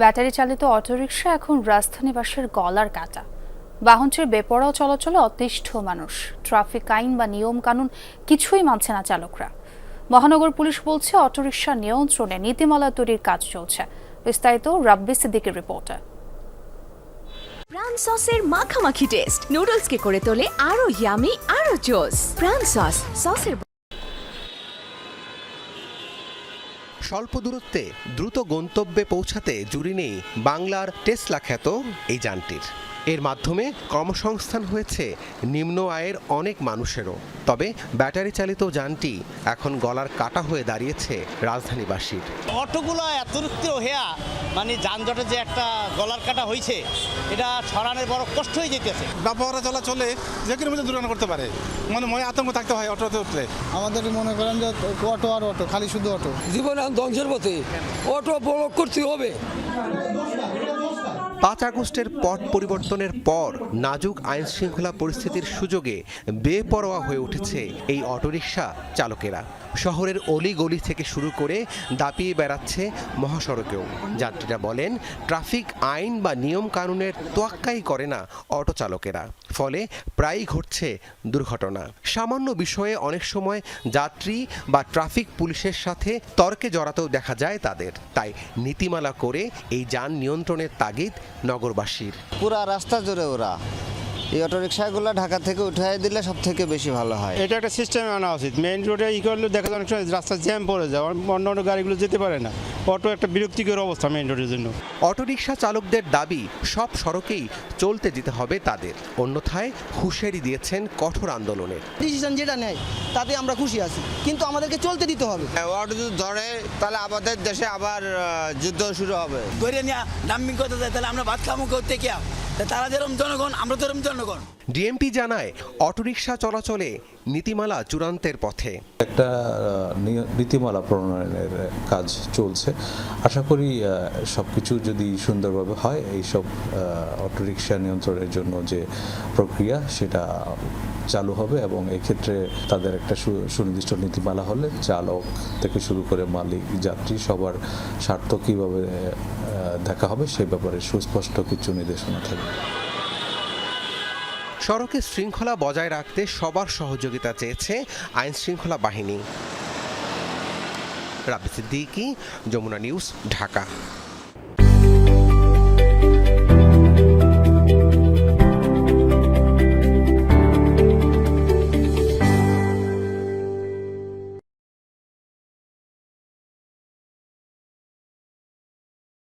Battery চালিত autorickshaw এখন রাজধানীবাসীর গলার কাটা। বাহনটির বেপরোয়া চলাচলে অতিষ্ঠ মানুষ। ট্রাফিক আইন বা নিয়ম কানুন কিছুই মানছে না চালকরা। মহানগর পুলিশ বলছে, অটোরিকশা নিয়ন্ত্রণে নীতিমালা তৈরির কাজ চলছে। বিস্তারিত রাব্বি সিদ্দিকের রিপোর্টার প্রাণ সসের মাখামাখি টেস্ট। নুডলস কে করে তোলে আরও ইয়ামি আরও জোস প্রাণ সস, সসের স্বল্প দূরত্বে দ্রুত গন্তব্যে পৌঁছাতে জুড়ি নেই বাংলার টেসলা খ্যাত এই যানটির। এর মাধ্যমে কর্মসংস্থান হয়েছে নিম্ন আয়ের অনেক মানুষেরও। তবে ব্যাটারি চালিত যানটি এখন গলার কাটা হয়ে দাঁড়িয়েছে রাজধানীবাসীর। অটোগুলো এতরিক্ত হেয়া মানে যানজটে যে একটা গলার কাটা হয়েছে এটা সরানোর বড় কষ্ট হয়ে যেতেছে ব্যাপারা চলাচলে যে কোনো মধ্যে দুর্ঘটনা করতে পারে। মানে মনে আতঙ্ক থাকতে হয় অটোতে উঠলে। আমাদের মনে করেন যে অটো আর অটো খালি শুধু অটো। জীবন এখন ধ্বংসের পথে অটো বড় করতে হবে। পাঁচ আগস্টের পট পরিবর্তনের পর নাজুক আইন শৃঙ্খলা পরিস্থিতির সুযোগে বেপরোয়া হয়ে উঠেছে এই অটোরিকশা চালকেরা। শহরের অলি গলি থেকে শুরু করে দাপিয়ে বেড়াচ্ছে মহাসড়কেও। যাত্রীরা বলেন, ট্রাফিক আইন বা নিয়ম কানুনের তোয়াক্কাই করে না অটো চালকেরা। ফলে প্রায়ই ঘটছে দুর্ঘটনা। সামান্য বিষয়ে অনেক সময় যাত্রী বা ট্রাফিক পুলিশের সাথে তর্কে জড়াতেও দেখা যায় তাদের। তাই নীতিমালা করে এই যান নিয়ন্ত্রণের তাগিদ নগরবাসীর। পুরা রাস্তা জুড়ে ওরা। এই অটো রিক্সাগুলো ঢাকা থেকে উঠাই দিলে সব থেকে বেশি ভালো হয়। এটা একটা সিস্টেম আনা উচিত। মেইন রোডে ই করলে দেখা যায় অনেক সময় রাস্তা জ্যাম পড়ে যায় অন্য অন্য গাড়িগুলো যেতে পারে না। অটো একটা বিরক্তিকর অবস্থা মেইন রোডের জন্য। অটোরিকশা চালকদের দাবি সব সড়কেই চলতে দিতে হবে তাদের। অন্যথায় হুঁশিয়ারি দিয়েছেন কঠোর আন্দোলনের। ডিসিশন যেটা নেয় তাতে আমরা খুশি আছি। কিন্তু আমাদেরকে চলতে দিতে হবে। অটো যদি ধরে তাহলে আমাদের দেশে আবার যুদ্ধ শুরু হবে। ধরে নিয়ে ডাম্পিং করতে যায় তাহলে আমরা ভাত খামো করতে কে তারা যেরকম জনগণ আমরা জনগণ। ডিএমপি জানায় অটোরিকশা চলাচলে নীতিমালা চূড়ান্তের পথে। একটা নীতিমালা প্রণয়নের কাজ চলছে। আশা করি সব কিছু যদি সুন্দরভাবে হয়, এইসব অটোরিকশা নিয়ন্ত্রণের জন্য যে প্রক্রিয়া, সেটা চালু হবে এবং এক্ষেত্রে তাদের একটা সুনির্দিষ্ট নীতিমালা হলে চালক থেকে শুরু করে মালিক, যাত্রী, সবার স্বার্থ কীভাবে দেখা হবে, সে ব্যাপারে সুস্পষ্ট কিছু নির্দেশনা থাকবে। সড়কে শৃঙ্খলা বজায় রাখতে সবার সহযোগিতা চেয়েছে আইন শৃঙ্খলা বাহিনী। রাবি সিদ্দিকি, যমুনা নিউজ, ঢাকা।